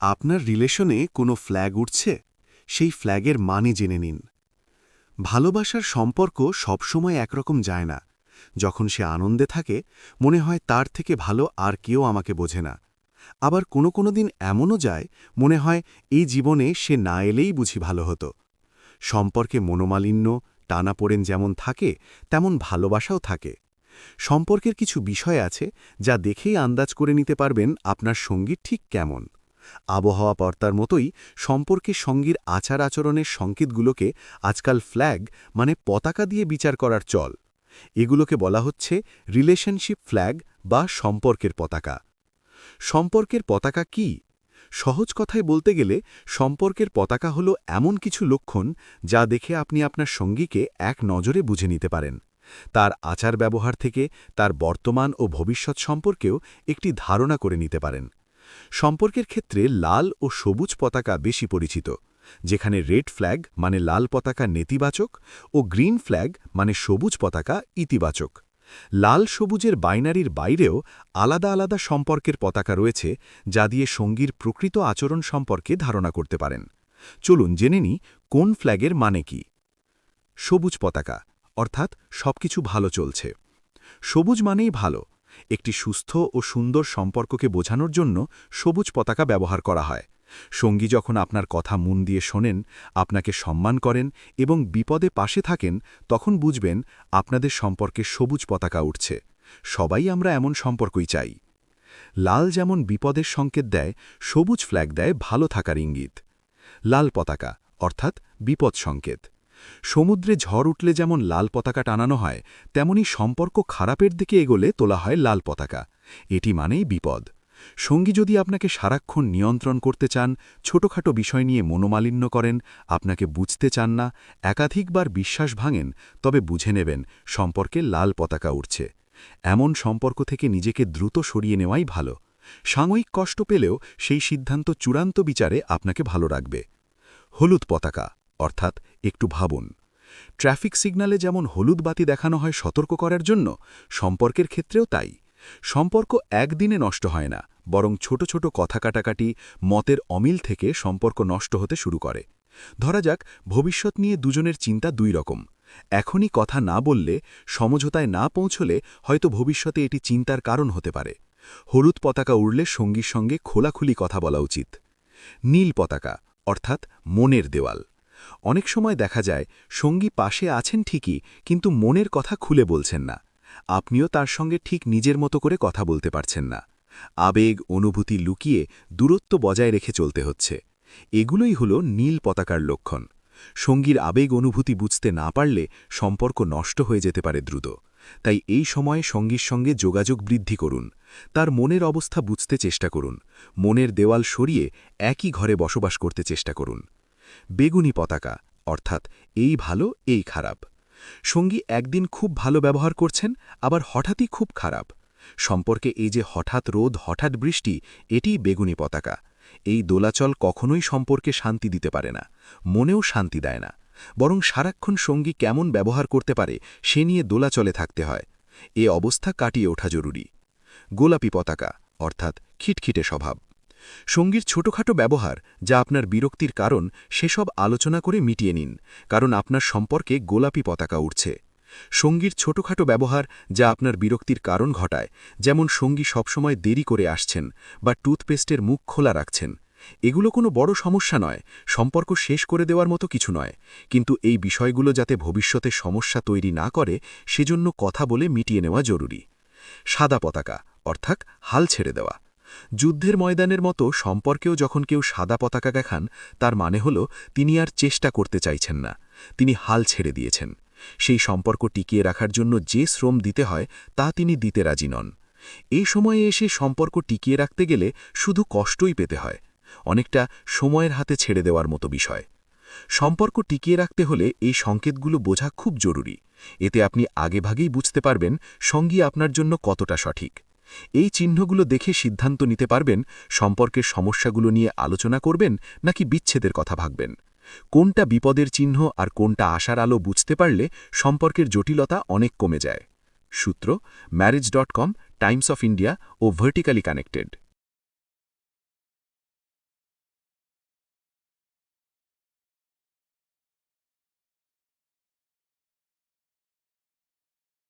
আপনার রিলেশনে কোনো ফ্ল্যাগ উঠছে? সেই ফ্ল্যাগের মানে জেনে নিন। ভালোবাসার সম্পর্ক সবসময় একরকম যায় না। যখন সে আনন্দে থাকে, মনে হয় তার থেকে ভালো আর কেউ আমাকে বোঝে না। আবার কোনো কোনো দিন এমনও যায়, মনে হয় এই জীবনে সে না এলেই বুঝি ভালো হতো। সম্পর্কে মনোমালিন্য, টানাপোড়েন যেমন থাকে, তেমন ভালোবাসাও থাকে। সম্পর্কের কিছু বিষয় আছে যা দেখেই আন্দাজ করে নিতে পারবেন আপনার সঙ্গী ঠিক কেমন। আবহাওয়া পর্তার মতোই সম্পর্কে সঙ্গীর আচার আচরণের সংকেতগুলোকে আজকাল ফ্ল্যাগ মানে পতাকা দিয়ে বিচার করার চল। এগুলোকে বলা হচ্ছে রিলেশনশিপ ফ্ল্যাগ বা সম্পর্কের পতাকা। সম্পর্কের পতাকা কি? সহজ কথায় বলতে গেলে সম্পর্কের পতাকা হলো এমন কিছু লক্ষণ যা দেখে আপনি আপনার সঙ্গীকে এক নজরে বুঝে নিতে পারেন। তার আচার ব্যবহার থেকে তার বর্তমান ও ভবিষ্যৎ সম্পর্কেও একটি ধারণা করে নিতে পারেন। সম্পর্কের ক্ষেত্রে লাল ও সবুজ পতাকা বেশি পরিচিত, যেখানে রেড ফ্ল্যাগ মানে লাল পতাকা নেতিবাচক ও গ্রিন ফ্ল্যাগ মানে সবুজ পতাকা ইতিবাচক। লাল সবুজের বাইনারির বাইরেও আলাদা আলাদা সম্পর্কের পতাকা রয়েছে, যা দিয়ে সঙ্গীর প্রকৃত আচরণ সম্পর্কে ধারণা করতে পারেন। চলুন জেনে নি কোন ফ্ল্যাগের মানে কি। সবুজ পতাকা, অর্থাৎ সবকিছু ভালো চলছে। সবুজ মানেই ভালো একটি সুস্থ ও সুন্দর সম্পর্ককে বোঝানোর জন্য সবুজ পতাকা ব্যবহার করা হয়। সঙ্গী যখন আপনার কথা মন দিয়ে শোনেন, আপনাকে সম্মান করেন এবং বিপদে পাশে থাকেন, তখন বুঝবেন আপনাদের সম্পর্কে সবুজ পতাকা উঠছে। সবাই আমরা এমন সম্পর্কই চাই। লাল যেমন বিপদের সংকেত দেয়, সবুজ ফ্ল্যাগ দেয় ভালো থাকার ইঙ্গিত। লাল পতাকা, অর্থাৎ বিপদ সংকেত। সমুদ্রে ঝড় উঠলে যেমন লাল পতাকা টানানো হয়, তেমনি সম্পর্ক খারাপের দিকে এগোলে তোলা হয় লাল পতাকা। এটি মানেই বিপদ। সঙ্গী যদি আপনাকে সারাক্ষণ নিয়ন্ত্রণ করতে চান, ছোটখাটো বিষয় নিয়ে মনোমালিন্য করেন, আপনাকে বুঝতে চান না, একাধিকবার বিশ্বাস ভাঙেন, তবে বুঝে নেবেন সম্পর্কে লাল পতাকা উঠছে এমন সম্পর্ক থেকে নিজেকে দ্রুত সরিয়ে নেওয়াই ভালো। সাময়িক কষ্ট পেলেও সেই সিদ্ধান্ত চূড়ান্ত বিচারে আপনাকে ভালো রাখবে। হলুদ পতাকা, অর্থাৎ একটু ভাবুন। ট্রাফিক সিগনালে যেমন হলুদ বাতি দেখানো হয় সতর্ক করার জন্য, সম্পর্কের ক্ষেত্রেও তাই। সম্পর্ক একদিনে নষ্ট হয় না, বরং ছোট ছোট কথা কাটাকাটি, মতের অমিল থেকে সম্পর্ক নষ্ট হতে শুরু করে। ধরা যাক, ভবিষ্যৎ নিয়ে দুজনের চিন্তা দুই রকম। এখনই কথা না বললে, সমঝোতায় না পৌঁছলে হয়তো ভবিষ্যতে এটি চিন্তার কারণ হতে পারে। হলুদ পতাকা উড়লে সঙ্গীর সঙ্গে খোলাখুলি কথা বলা উচিত। নীল পতাকা, অর্থাৎ মনের দেওয়াল। অনেক সময় দেখা যায়, সঙ্গী পাশে আছেন ঠিকই, কিন্তু মনের কথা খুলে বলছেন না। আপনিও তার সঙ্গে ঠিক নিজের মতো করে কথা বলতে পারছেন না। আবেগ, অনুভূতি লুকিয়ে দূরত্ব বজায় রেখে চলতে হচ্ছে। এগুলোই হল নীল পতাকার লক্ষণ। সঙ্গীর আবেগ, অনুভূতি বুঝতে না পারলে সম্পর্ক নষ্ট হয়ে যেতে পারে দ্রুত। তাই এই সময়ে সঙ্গীর সঙ্গে যোগাযোগ বৃদ্ধি করুন। তার মনের অবস্থা বুঝতে চেষ্টা করুন। মনের দেওয়াল সরিয়ে একই ঘরে বসবাস করতে চেষ্টা করুন। বেগুনি পতাকা, অর্থাৎ এই ভালো, এই খারাপ। সঙ্গী একদিন খুব ভালো ব্যবহার করছেন, আবার হঠাৎই খুব খারাপ। সম্পর্কে এই যে হঠাৎ রোদ, হঠাৎ বৃষ্টি এটি বেগুনি পতাকা। এই দোলাচল কখনোই সম্পর্কে শান্তি দিতে পারে না, মনেও শান্তি দেয় না। বরং সারাক্ষণ সঙ্গী কেমন ব্যবহার করতে পারে, সে নিয়ে দোলাচলে থাকতে হয়। এ অবস্থা কাটিয়ে ওঠা জরুরি। গোলাপি পতাকা, অর্থাৎ খিটখিটে স্বভাব। সঙ্গীর ছোটখাটো ব্যবহার যা আপনার বিরক্তির কারণ, সেসব আলোচনা করে মিটিয়ে নিন, কারণ আপনার সম্পর্কে গোলাপি পতাকা উঠছে সঙ্গীর ছোটখাটো ব্যবহার যা আপনার বিরক্তির কারণ ঘটায়, যেমন সঙ্গী সবসময় দেরি করে আসছেন বা টুথপেস্টের মুখ খোলা রাখছেন। এগুলো কোনো বড় সমস্যা নয়, সম্পর্ক শেষ করে দেওয়ার মতো কিছু নয়, কিন্তু এই বিষয়গুলো যাতে ভবিষ্যতে সমস্যা তৈরি না করে, সেজন্য কথা বলে মিটিয়ে নেওয়া জরুরি। সাদা পতাকা, অর্থাৎ হাল ছেড়ে দেওয়া। যুদ্ধের ময়দানের মতো সম্পর্কেও যখন কেউ সাদা পতাকা দেখান, তার মানে হল তিনি আর চেষ্টা করতে চাইছেন না, তিনি হাল ছেড়ে দিয়েছেন। সেই সম্পর্ক টিকিয়ে রাখার জন্য যে শ্রম দিতে হয়, তা তিনি দিতে রাজি নন। এই সময়ে এসে সম্পর্ক টিকিয়ে রাখতে গেলে শুধু কষ্টই পেতে হয়, অনেকটা সময়ের হাতে ছেড়ে দেওয়ার মতো বিষয়। সম্পর্ক টিকিয়ে রাখতে হলে এই সংকেতগুলো বোঝা খুব জরুরি, এতে আপনি আগেভাগেই বুঝতে পারবেন সঙ্গী আপনার জন্য কতটা সঠিক। এই চিহ্নগুলো দেখে সিদ্ধান্ত নিতে পারবেন, সম্পর্কের সমস্যাগুলো নিয়ে আলোচনা করবেন, নাকি বিচ্ছেদের কথা ভাববেন। কোনটা বিপদের চিহ্ন আর কোনটা আশার আলো বুঝতে পারলে সম্পর্কের জটিলতা অনেক কমে যায়। সূত্র marriage dot com, Times of India O vertically connected.